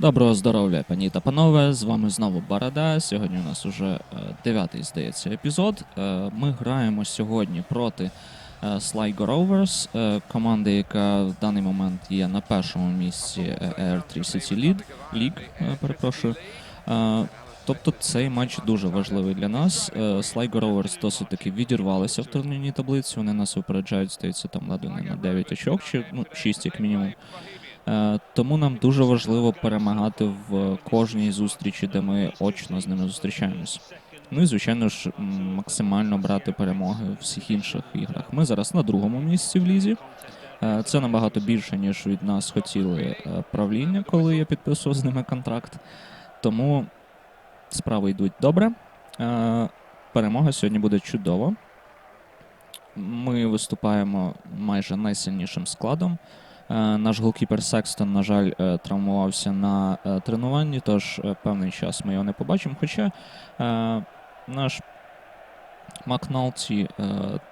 Доброго здоров'я, пані та панове. З вами знову Барада. Сьогодні у нас уже е, дев'ятий, здається, епізод. Е, Ми граємо сьогодні проти е, Sligo Rovers, команди, яка в даний момент є на першому місці Air 3 City League, перепрошую. Тобто цей матч дуже важливий для нас. Sligo Rovers досить таки відірвалися в турнірній таблиці. Вони нас випереджають, здається, там не на 9 очок, чи ну, 6 як мінімум. Е, Тому нам дуже важливо перемагати в кожній зустрічі, де ми очно з ними зустрічаємось. Ну і звичайно ж максимально брати перемоги в всіх інших іграх. Ми зараз на другому місці в лізі. Е, Це набагато більше, ніж від нас хотіли е, правління, коли я підписував з ними контракт. Тому справи йдуть добре. Перемога сьогодні буде чудова. Ми виступаємо майже найсильнішим складом. Е, Наш голкіпер Секстон, на жаль, е, травмувався на е, тренуванні, тож певний час ми його не побачимо. Хоча наш Макналті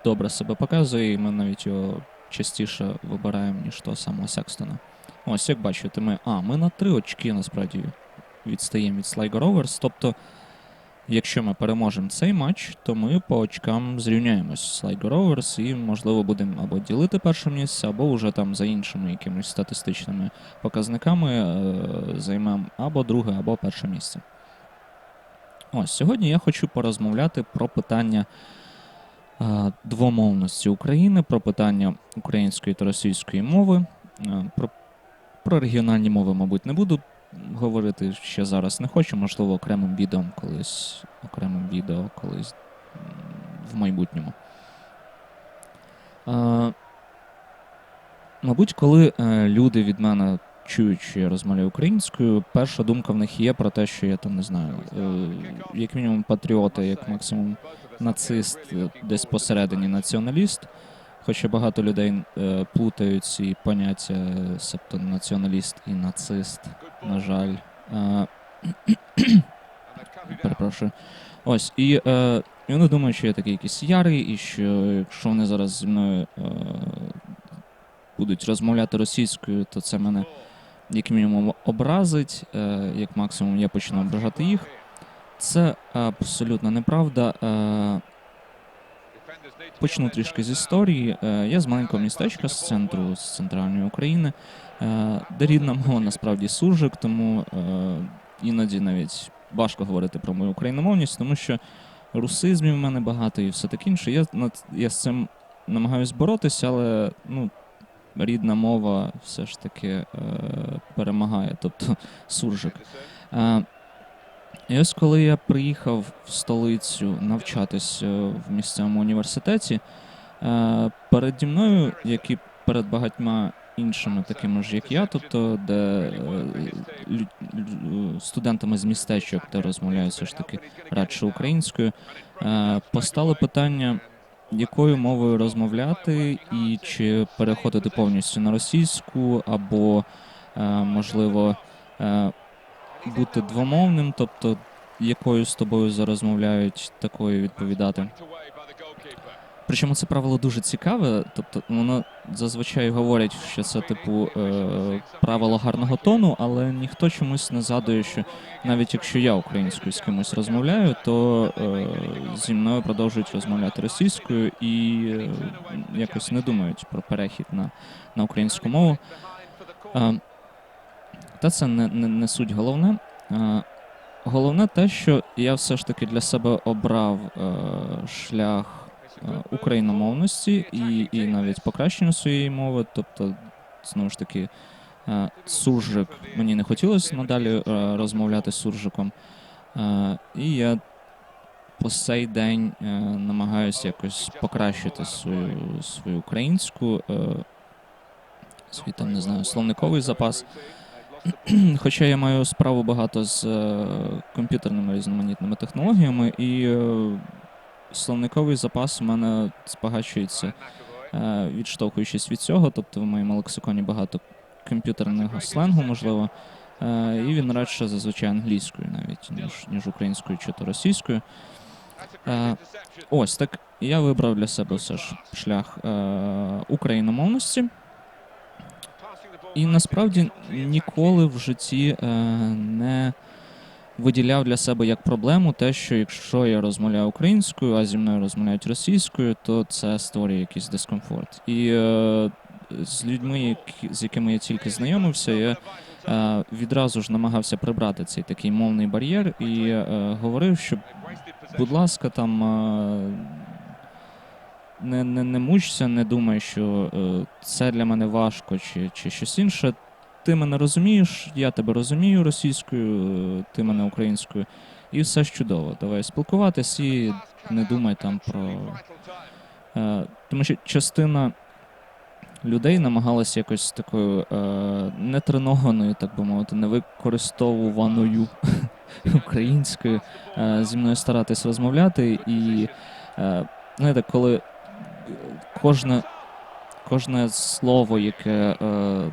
добре себе показує, і ми навіть його частіше вибираємо, ніж того самого Секстона. Ось, як бачите, ми. А, ми на три очки насправді відстаємо від Sligo Rovers. Тобто, якщо ми переможемо цей матч, то ми по очкам зрівняємось з Sligo Rovers і, можливо, будемо або ділити перше місце, або вже там за іншими якимись статистичними показниками е, займемо або друге, або перше місце. Ось сьогодні я хочу порозмовляти про питання е, двомовності України, про питання української та російської мови. Е, про, про регіональні мови, мабуть, не буду говорити ще зараз. Не хочу, можливо, окремим відео колись, окремим відео колись в майбутньому. Е, мабуть, коли е, люди від мене чують, що я розмовляю українською, перша думка в них є про те, що я там не знаю, е, як мінімум патріоти, як максимум нацист, десь посередині націоналіст. Хоча багато людей е, плутають ці поняття, себто націоналіст і нацист, на жаль. Е, перепрошую. Ось, і, е, і вони думають, що я такий якийсь ярий, і що якщо вони зараз зі мною е, будуть розмовляти російською, то це мене як мінімум образить, е, як максимум я почну ображати їх. Це абсолютно неправда. Е, Почну трішки з історії. Е, Я з маленького містечка з центру, з центральної України, е, де рідна мова насправді суржик, тому е, іноді навіть важко говорити про мою україномовність, тому що русизмів в мене багато і все таке інше. Я, я з цим намагаюсь боротися, але ну, рідна мова все ж таки перемагає, тобто суржик. І ось коли я приїхав в столицю навчатись е, в місцевому університеті, е, переді мною, як і перед багатьма іншими такими ж, як я, тобто, де е, студентами з містечок, де розмовляють все ж таки радше українською, постало питання, якою мовою розмовляти, і чи переходити повністю на російську, або, можливо, бути двомовним, тобто якою з тобою зарозмовляють, такою відповідати. Причому це правило дуже цікаве, тобто воно зазвичай говорять, що це типу е, правило гарного тону, але ніхто чомусь не згадує, що навіть якщо я українською з кимось розмовляю, то е, зі мною продовжують розмовляти російською і е, якось не думають про перехід на, на українську мову. Е, та це не, не, не суть головне. Е, Головне те, що я все ж таки для себе обрав е, шлях е, україномовності і, і навіть покращення своєї мови. Тобто, знову ж таки, е, суржик мені не хотілося надалі е, розмовляти з суржиком. І я по сей день намагаюся якось покращити свою, свою українську, свій там, не знаю, словниковий запас. Хоча я маю справу багато з е, комп'ютерними різноманітними технологіями, і е, словниковий запас у мене збагачується, е, відштовхуючись від цього. Тобто в моєму лексиконі багато комп'ютерного сленгу, можливо, і він радше зазвичай англійською навіть, ніж, ніж українською чи то російською. Ось так я вибрав для себе все ж шлях україномовності. І насправді ніколи в житті е, не виділяв для себе як проблему те, що якщо я розмовляю українською, а зі мною розмовляють російською, то це створює якийсь дискомфорт. І е, з людьми, які, з якими я тільки знайомився, я е, відразу ж намагався прибрати цей такий мовний бар'єр і е, говорив, що, будь ласка, там. Е, не, не, не мучся, не думай, що е, це для мене важко чи, чи щось інше. Ти мене розумієш, я тебе розумію російською, е, ти мене українською, і все ж чудово. Давай спілкуватись і не думай там про. Е, тому що частина людей намагалася якось такою е, нетренованою, так би мовити, невикористовуваною українською е, зі мною старатись розмовляти. І е, знаєте, коли кожне, кожне слово, яке е,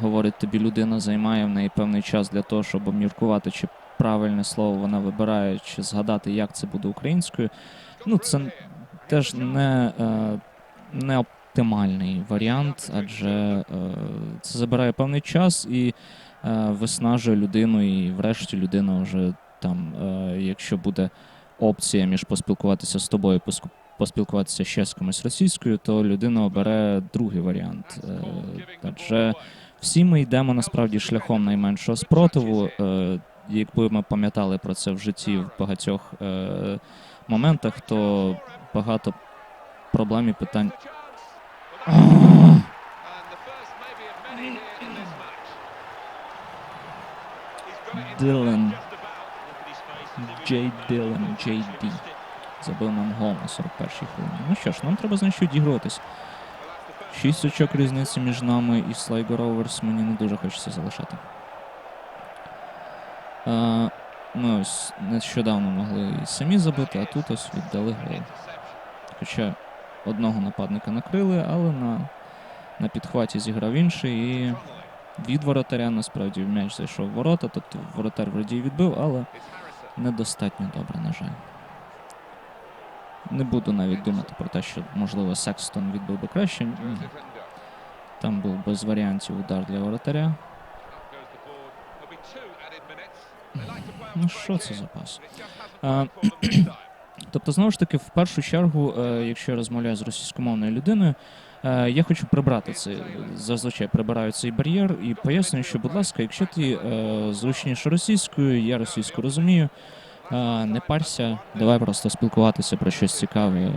говорить тобі людина, займає в неї певний час для того, щоб обміркувати, чи правильне слово вона вибирає, чи згадати, як це буде українською. Ну, це теж не, е, не оптимальний варіант, адже е, це забирає певний час і е, виснажує людину, і врешті людина вже там, е, якщо буде опція між поспілкуватися з тобою, поспілкуватися ще з комусь російською, то людина обере другий варіант. Е, Адже всі ми йдемо насправді шляхом найменшого спротиву. Е, Якби ми пам'ятали про це в житті в багатьох е, моментах, то багато проблем і питань. Дилан. Джей Дилан, Джей Ді. Забив нам гол на 41-й хвилині. Ну що ж, нам треба значить відігруватись. Шість очок різниці між нами і Sligo Rovers мені не дуже хочеться залишати. Е, ми ось нещодавно могли і самі забити, а тут ось віддали гол. Хоча одного нападника накрили, але на, на підхваті зіграв інший і від воротаря насправді в м'яч зайшов в ворота, тобто воротар вроді відбив, але недостатньо добре, на жаль. Не буду навіть думати про те, що можливо Секстон відбив би краще. Там був без варіантів удар для воротаря. Ну що це за пас? А, тобто, знову ж таки, в першу чергу, е, якщо я розмовляю з російськомовною людиною, е, я хочу прибрати це. Зазвичай прибираю цей бар'єр і пояснюю, що, будь ласка, якщо ти е, зручніше російською, я російську розумію, не парся, давай просто спілкуватися про щось цікаве.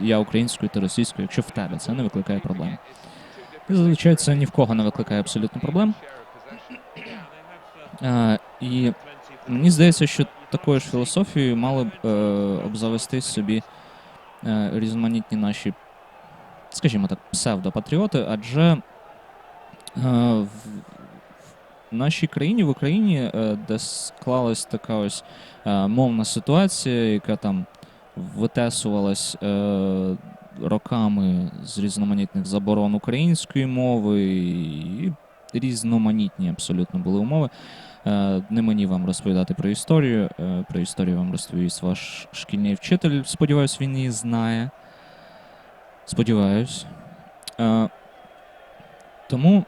Я українською, ти російською, якщо в тебе це не викликає проблем. І зазвичай це ні в кого не викликає абсолютно проблем. Е, і мені здається, що такою ж філософією мали б е, обзавестись собі е, різноманітні наші, скажімо так, псевдопатріоти, адже е, в, нашій країні, в Україні, е, де склалась така ось е, мовна ситуація, яка там витесувалась е, роками з різноманітних заборон української мови, і різноманітні абсолютно були умови. Не мені вам розповідати про історію. Про історію вам розповість ваш шкільний вчитель. Сподіваюсь, він її знає. Сподіваюсь. Тому,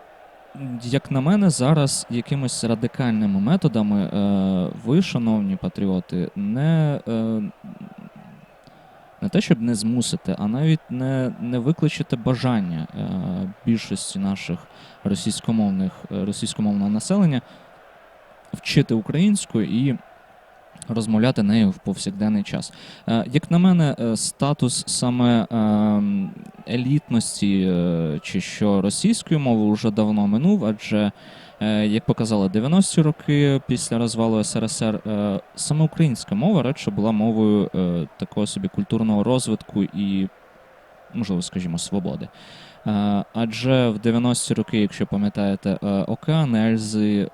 як на мене, зараз якимись радикальними методами е, ви, шановні патріоти, не, е, не те, щоб не змусите, а навіть не, не викличете бажання е, більшості наших російськомовних, російськомовного населення вчити українську і розмовляти нею в повсякденний час. Е, Як на мене, е, статус саме ем, елітності е, чи що російської мови вже давно минув, адже, як показали 90-ті роки після розвалу СРСР, саме українська мова радше була мовою такого собі культурного розвитку і, можливо, скажімо, свободи. Адже в 90-ті роки, якщо пам'ятаєте, океан Ельзи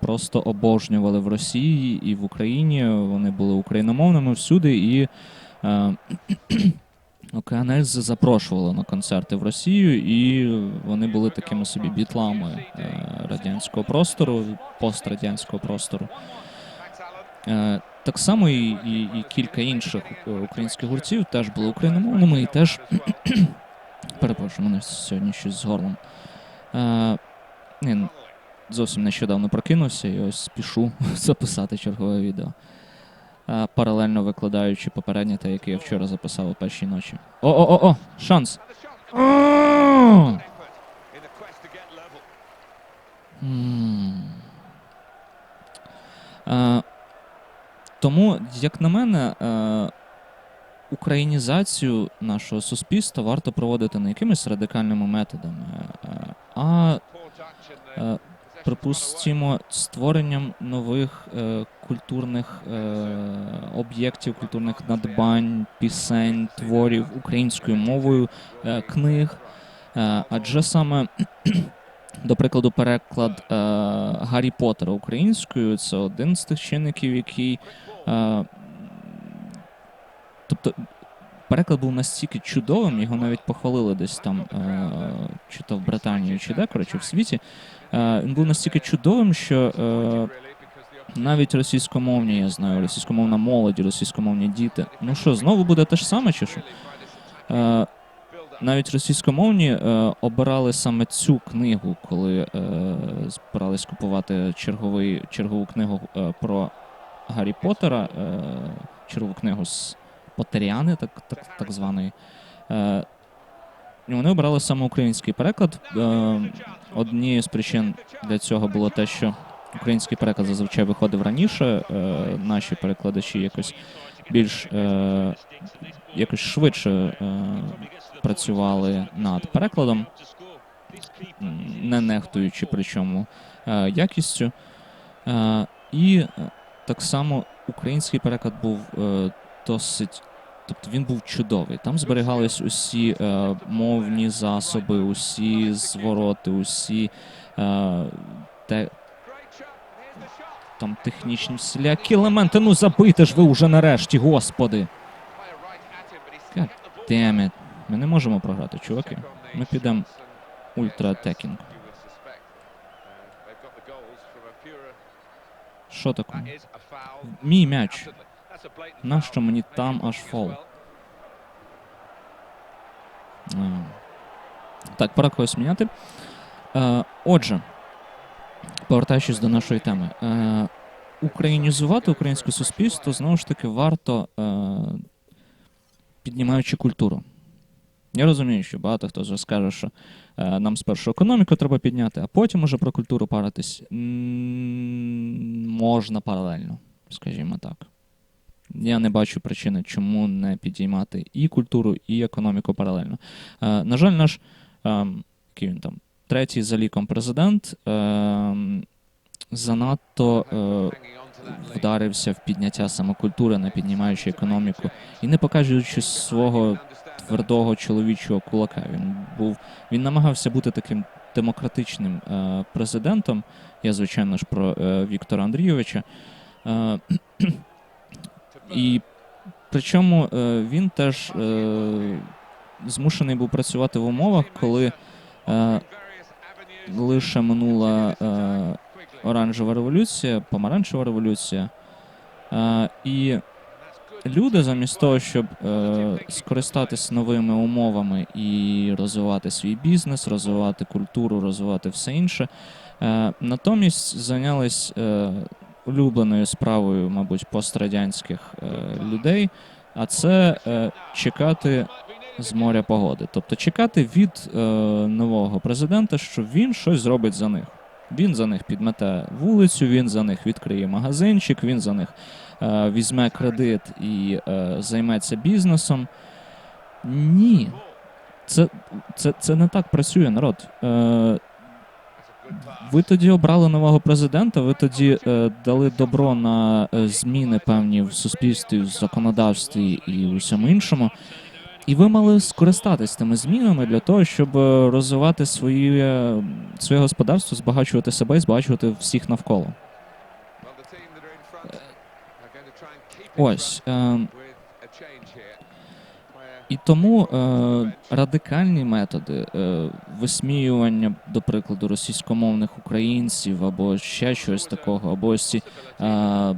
просто обожнювали в Росії і в Україні. Вони були україномовними всюди, і е, запрошували на концерти в Росію, і вони були такими собі бітлами е, радянського простору, пострадянського простору. Е, так само і, і, і кілька інших е, українських гуртів теж були україномовними і теж перепрошую, мене сьогодні щось з горлом. Е, Ні, зовсім нещодавно прокинувся і ось спішу записати чергове відео. Паралельно викладаючи попереднє те, яке я вчора записав у першій ночі. О-о-о-о! Шанс! Тому, як на мене, українізацію нашого суспільства варто проводити не якимись радикальними методами, а припустимо, створенням нових е, культурних е, об'єктів, культурних надбань, пісень, творів українською мовою, е, книг. Е, адже саме, до прикладу, переклад е, Гаррі Поттера українською це один з тих чинників, який. Е, тобто, переклад був настільки чудовим, його навіть похвалили десь там, е, чи то в Британії, чи де, коротше, в світі. Е, він був настільки чудовим, що е, навіть російськомовні, я знаю, російськомовна молодь, російськомовні діти. Ну що, знову буде те ж саме, чи що? Навіть російськомовні е, обирали саме цю книгу, коли е, збирались купувати черговий, чергову книгу е, про Гаррі Поттера, е, чергову книгу з Поттеріани, так, так, так званої. Е, вони обрали саме український переклад. Е, однією з причин для цього було те, що український переклад зазвичай виходив раніше. Е, наші перекладачі якось більш е, якось швидше е, працювали над перекладом, не нехтуючи причому е, якістю. Е, і е, так само український переклад був е, досить. Тобто він був чудовий. Там зберігались усі е, мовні засоби, усі звороти, усі е, те, там технічні всілякі елементи. Ну забийте ж ви уже нарешті, господи. It. Ми не можемо програти, чуваки. Ми підемо ультра-текінг. Що таке? Мій м'яч. Нащо мені там аж фол? Е, Так, пора когось міняти. Е, Отже, повертаючись до нашої теми. Е, Українізувати українське суспільство знову ж таки варто піднімаючи культуру. Я розумію, що багато хто вже скаже, що нам спершу економіку треба підняти, а потім уже про культуру паритись. Можна паралельно, скажімо так. Я не бачу причини, чому не підіймати і культуру, і економіку паралельно. Е, на жаль, наш ем, який він там, третій за ліком президент ем, занадто е, вдарився в підняття саме культури, не піднімаючи економіку і не показуючи свого твердого чоловічого кулака. Він був він намагався бути таким демократичним е, президентом. Я, звичайно ж, про е, Віктора Андрійовича. Е, і причому е, він теж е, змушений був працювати в умовах, коли е, лише минула е, оранжева революція, помаранчева революція. Е, і люди, замість того, щоб е, скористатися новими умовами і розвивати свій бізнес, розвивати культуру, розвивати все інше, е, натомість зайнялись е, улюбленою справою, мабуть, пострадянських е, людей, а це е, чекати з моря погоди. Тобто чекати від е, нового президента, що він щось зробить за них. Він за них підмете вулицю, він за них відкриє магазинчик, він за них е, візьме кредит і е, займеться бізнесом. Ні. Це, це, це не так працює, народ. Е, ви тоді обрали нового президента, ви тоді е, дали добро на е, зміни певні в суспільстві, в законодавстві і в усьому іншому. І ви мали скористатись тими змінами для того, щоб е, розвивати свої, е, своє господарство, збагачувати себе і збагачувати всіх навколо. Ось. Е, і тому е, радикальні методи е, висміювання, до прикладу, російськомовних українців або ще щось такого, або ось ці е, е,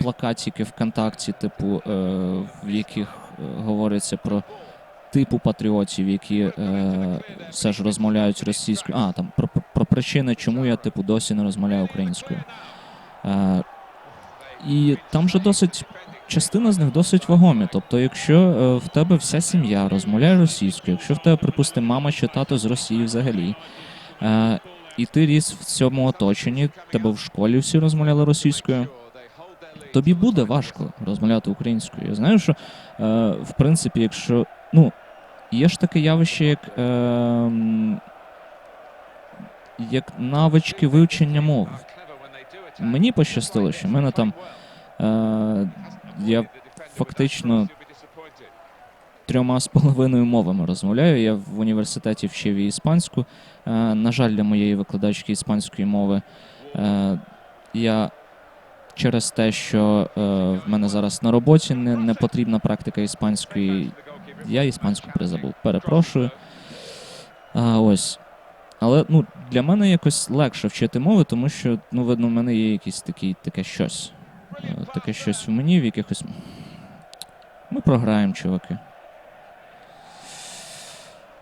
плакатики ВКонтакті, типу, е, в яких е, говориться про типу патріотів, які е, все ж розмовляють російською. А, там про, про причини, чому я типу досі не розмовляю українською. Е, і там же досить частина з них досить вагомі. Тобто, якщо е, в тебе вся сім'я розмовляє російською, якщо в тебе, припустимо, мама чи тато з Росії взагалі, е, і ти ріс в цьому оточенні, тебе в школі всі розмовляли російською. Тобі буде важко розмовляти українською. Я знаю, що е, в принципі, якщо ну, є ж таке явище, як, як навички вивчення мов. Мені пощастило, що в мене там я фактично трьома з половиною мовами розмовляю. Я в університеті вчив і іспанську. Е, на жаль, для моєї викладачки іспанської мови е, я через те, що е, в мене зараз на роботі не, не потрібна практика іспанської, я іспанську призабув. Перепрошую. А, ось. Але ну, для мене якось легше вчити мови, тому що, ну, видно, в мене є якийсь такий, таке щось. Таке щось в мені, в якихось. Ми програємо, чуваки.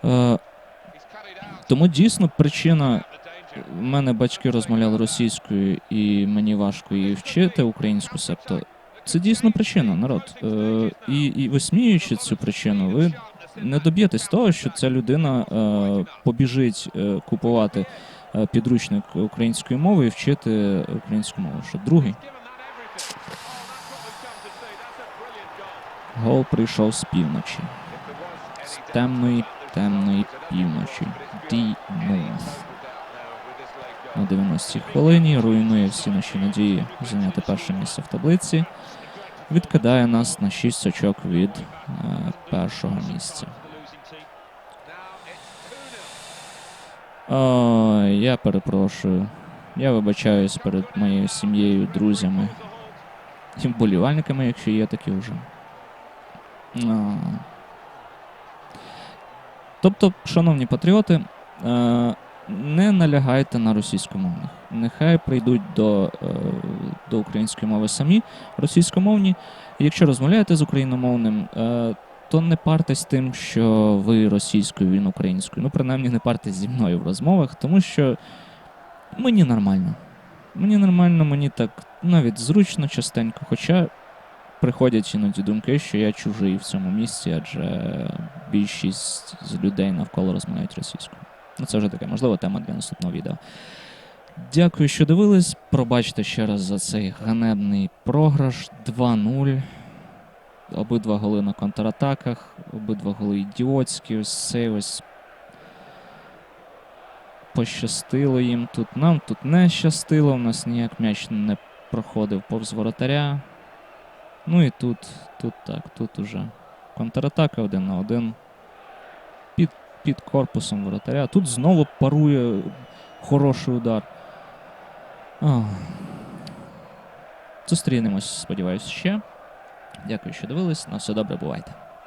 Е, тому дійсно причина. В мене батьки розмовляли російською, і мені важко її вчити українську, себто це дійсно причина, народ. Е, і, і висміюючи цю причину, ви не доб'єтесь того, що ця людина е, побіжить е, купувати е, підручник української мови і вчити українську мову. Що другий гол прийшов з півночі. З темної, темної півночі. Ді Норth. На 90-й хвилині руйнує всі наші надії зайняти перше місце в таблиці. Відкидає нас на 6 очок від е, першого місця. О, я перепрошую. Я вибачаюсь перед моєю сім'єю, друзями і вболівальниками, якщо є такі вже. А. Тобто, шановні патріоти, е, не налягайте на російськомовних. Нехай прийдуть до, е, до української мови самі російськомовні. Якщо розмовляєте з україномовним, е, то не партесь тим, що ви російською, він українською. Ну, принаймні, не партесь зі мною в розмовах, тому що мені нормально. Мені нормально, мені так навіть зручно частенько, хоча приходять іноді думки, що я чужий в цьому місці, адже більшість з людей навколо розмовляють російською. Ну, це вже таке, можливо, тема для наступного відео. Дякую, що дивились. Пробачте ще раз за цей ганебний програш 2-0. Обидва голи на контратаках, обидва голи ідіотські. Ось цей ось пощастило їм тут. Нам тут не щастило, у нас ніяк м'яч не проходив повз воротаря. Ну і тут, тут так, тут уже контратака один на один. Під, під корпусом воротаря. Тут знову парує хороший удар. Зустрінемось, сподіваюся, ще. Дякую, що дивились. На все добре, бувайте.